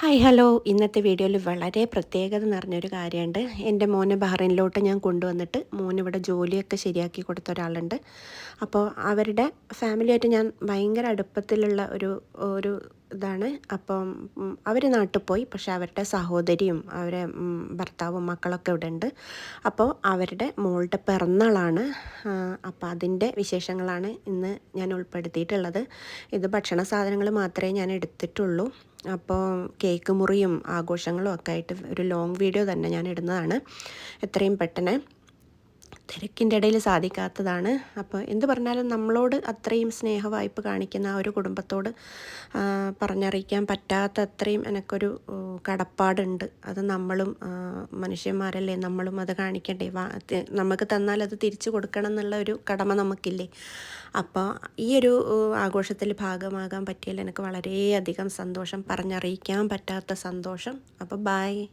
Hi hello ഇന്നത്തെ വീഡിയോയിൽ വളരെ പ്രത്യേകത നിറഞ്ഞൊരു കാര്യമുണ്ട് എന്റെ മോനെ ബഹ്റൈനിലോട്ട് ഞാൻ കൊണ്ടുവന്നിട്ട് മോനിവിടെ ജോലിയൊക്കെ ശരിയാക്കി കൊടുത്ത ഒരാളുണ്ട്. അപ്പോൾ അവരുടെ ഫാമിലിയായിട്ട് ഞാൻ ഭയങ്കര അടുപ്പത്തിലുള്ള ഒരു ഒരു ഇതാണ്. അപ്പം അവർ നാട്ടിൽ പോയി. പക്ഷെ അവരുടെ സഹോദരിയും അവരെ ഭർത്താവും മക്കളൊക്കെ ഇവിടെ ഉണ്ട്. അപ്പോൾ അവരുടെ മോളുടെ പിറന്നാളാണ്. അപ്പോൾ അതിന്റെ വിശേഷങ്ങളാണ് ഇന്ന് ഞാൻ ഉൾപ്പെടുത്തിയിട്ടുള്ളത്. ഇത് ഭക്ഷണ സാധനങ്ങൾ മാത്രമേ ഞാൻ എടുത്തിട്ടുള്ളൂ. അപ്പോൾ കേക്ക് മുറിയും ആഘോഷങ്ങളും ഒക്കെ ആയിട്ട് ഒരു ലോങ് വീഡിയോ തന്നെ ഞാൻ ഇടുന്നതാണ്. എത്രയും പെട്ടെന്ന് തിരക്കിന്റെ ഇടയിൽ സാധിക്കാത്തതാണ്. അപ്പോൾ എന്ത് പറഞ്ഞാലും നമ്മളോട് അത്രയും സ്നേഹവായ്പ കാണിക്കുന്ന ആ ഒരു കുടുംബത്തോട് പറഞ്ഞറിയിക്കാൻ പറ്റാത്ത അത്രയും എനിക്കൊരു കടപ്പാടുണ്ട്. അത് നമ്മളും മനുഷ്യന്മാരല്ലേ നമ്മളും അത് കാണിക്കണ്ടേ? നമുക്ക് തന്നാൽ അത് തിരിച്ചു കൊടുക്കണം എന്നുള്ള ഒരു കടമ നമുക്കില്ലേ? അപ്പോൾ ഈ ഒരു ആഘോഷത്തിൽ ഭാഗമാകാൻ പറ്റിയാൽ എനിക്ക് വളരെയധികം സന്തോഷം പറഞ്ഞറിയിക്കാൻ പറ്റാത്ത സന്തോഷം. അപ്പോൾ ബായ്